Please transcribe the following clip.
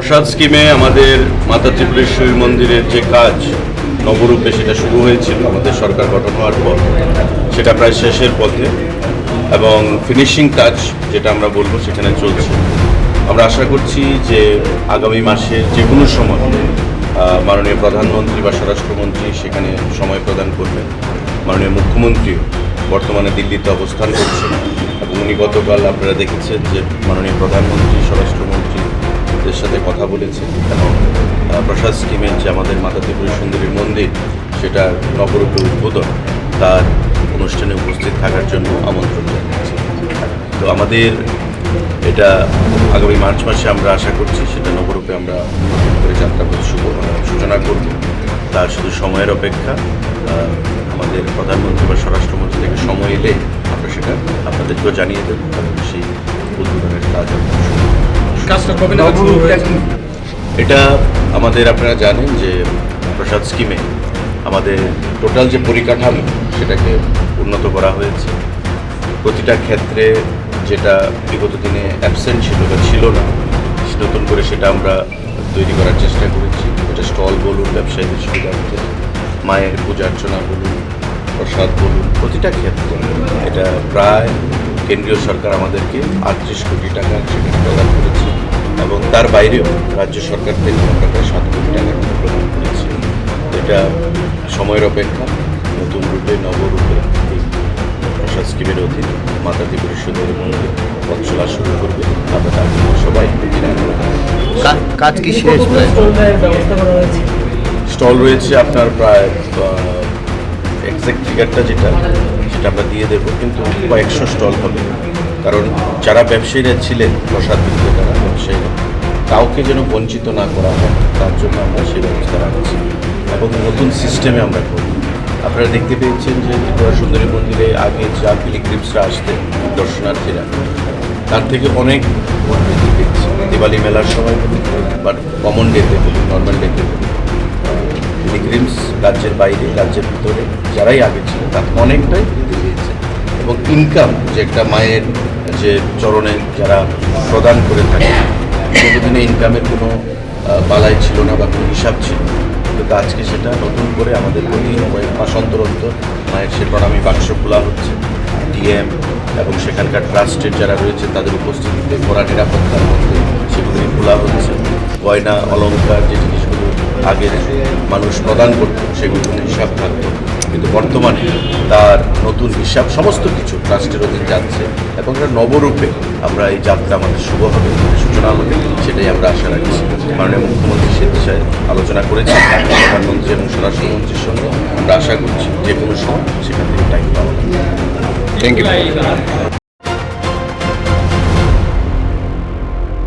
প্রসাদ স্কিমে আমাদের মাতা ত্রিপুরেশ্বরী মন্দিরের যে কাজ নবরূপে সেটা শুরু হয়েছিল, আমাদের সরকার গঠন হওয়ার পর, সেটা প্রায় শেষের পথে এবং ফিনিশিং টাচ যেটা আমরা বলব, সেখানে চলছে। আমরা আশা করছি যে আগামী মাসের যে কোনো সময় মাননীয় প্রধানমন্ত্রী বা স্বরাষ্ট্রমন্ত্রী সেখানে সময় প্রদান করবেন। মাননীয় মুখ্যমন্ত্রীও বর্তমানে দিল্লিতে অবস্থান করছেন এবং উনি গতকাল আপনারা দেখেছেন যে মাননীয় প্রধানমন্ত্রী স্বরাষ্ট্রমন্ত্রীদের সাথে কথা বলেছেন এবং প্রসাদ স্কিমের যে আমাদের মাতা ত্রিপুরী সুন্দরী মন্দির সেটার নবরূপে উদ্বোধন, তার অনুষ্ঠানে উপস্থিত থাকার জন্য আমন্ত্রণ জানিয়েছি। তো আমাদের এটা আগামী মার্চ মাসে আমরা আশা করছি সেটা নবরূপে আমরা করে যাত্রাপথ শুভ সূচনা করব। তার শুধু সময়ের অপেক্ষা আমাদের প্রধানমন্ত্রী বা স্বরাষ্ট্রমন্ত্রী থেকে সময় এলে আমরা সেটা আপনাদেরকেও জানিয়ে দেবো সেই কাজটা কবে নাগাদ শুরু হয়েছে? এটা আমাদের আপনারা জানেন যে প্রসাদ স্কিমে আমাদের টোটাল যে পরিকাঠামো সেটাকে উন্নত করা হয়েছে। প্রতিটা ক্ষেত্রে যেটা বিগত দিনে অ্যাবসেন্ট ছিল বা ছিল না নতুন করে সেটা আমরা তৈরি করার চেষ্টা করেছি। এটা স্টল বলুন ব্যবসায়ীদের সুবিধার্থে মায়ের পূজা অর্চনা বলুন প্রসাদ বলুন প্রতিটা ক্ষেত্রে এটা প্রায় কেন্দ্রীয় সরকার আমাদেরকে আটত্রিশ কোটি টাকা সেখানে প্রদান করেছে এবং তার বাইরেও রাজ্য সরকার থেকে আমরা প্রায় সাত কোটি টাকা প্রদান করেছি। এটা সময়ের অপেক্ষা নতুন রূপে নবরূপে এই প্রসাদ স্কিমের অধীনে মাতা ত্রিপুরেশ্বরের মন্দির পথ চলা শুরু করবে। আমরা তার জন্য সবাই কাজ কি শেষ স্টল রয়েছে আপনার প্রায় এক্সাক্ট ফিগারটা যেটা সেটা আমরা দিয়ে দেবো, কিন্তু কয়েকশো স্টল হবে। কারণ যারা ব্যবসায়ীরা ছিলেন, প্রসাদ বিক্রেতারা, ব্যবসায়ীরা, কাউকে যেন বঞ্চিত না করা হয়, তার জন্য আমরা সেই ব্যবস্থা রাখছি এবং নতুন সিস্টেমে আমরা করি আপনারা দেখতে পেয়েছেন যে ত্রিপুরা সুন্দরী মন্দিরে আগে যা পিলিগ্রিমসরা আসতেন দর্শনার্থীরা, তার থেকে অনেক বৃদ্ধি পেয়েছে দিওয়ালি মেলার সময় বাট কমন ডেতে বলুন নর্মাল ডেতে বলুন, পিলগ্রিমস রাজ্যের বাইরে, রাজ্যের ভিতরে যারাই আগে ছিল তার অনেকটাই এবং ইনকাম যে একটা মায়ের যে চরণে যারা প্রদান করে থাকে সেদিনে ইনকামের কোনো বালাই ছিল না বা কোনো হিসাব ছিল কিন্তু আজকে সেটা নতুন করে আমাদের প্রতি মাস মায়ের সে প্রণামী বাক্স খোলা হচ্ছে। ডিএম এবং সেখানকার ট্রাস্টের যারা রয়েছে, তাদের উপস্থিতিতে কড়া নিরাপত্তার মধ্যে সেগুলি খোলা হচ্ছে। গয়না অলঙ্কার যে জিনিসগুলো আগে মানুষ প্রদান করতো, সেগুলোর হিসাব থাকতো কিন্তু বর্তমানে তার নতুন হিসাব সমস্ত কিছু ট্রাস্টের অধীন যাচ্ছে এবং এটা নবরূপে আমরা এই যাত্রা আমাদের শুভ হবে সূচনা হবে সেটাই আমরা আশা রাখছি। মাননীয় মুখ্যমন্ত্রী সে বিষয়ে আলোচনা করেছি প্রধানমন্ত্রী এবং স্বরাষ্ট্রমন্ত্রীর সঙ্গে আমরা আশা করছি যে কোনো সময় সেখান থেকে টাইম পাওয়া থ্যাংক ইউ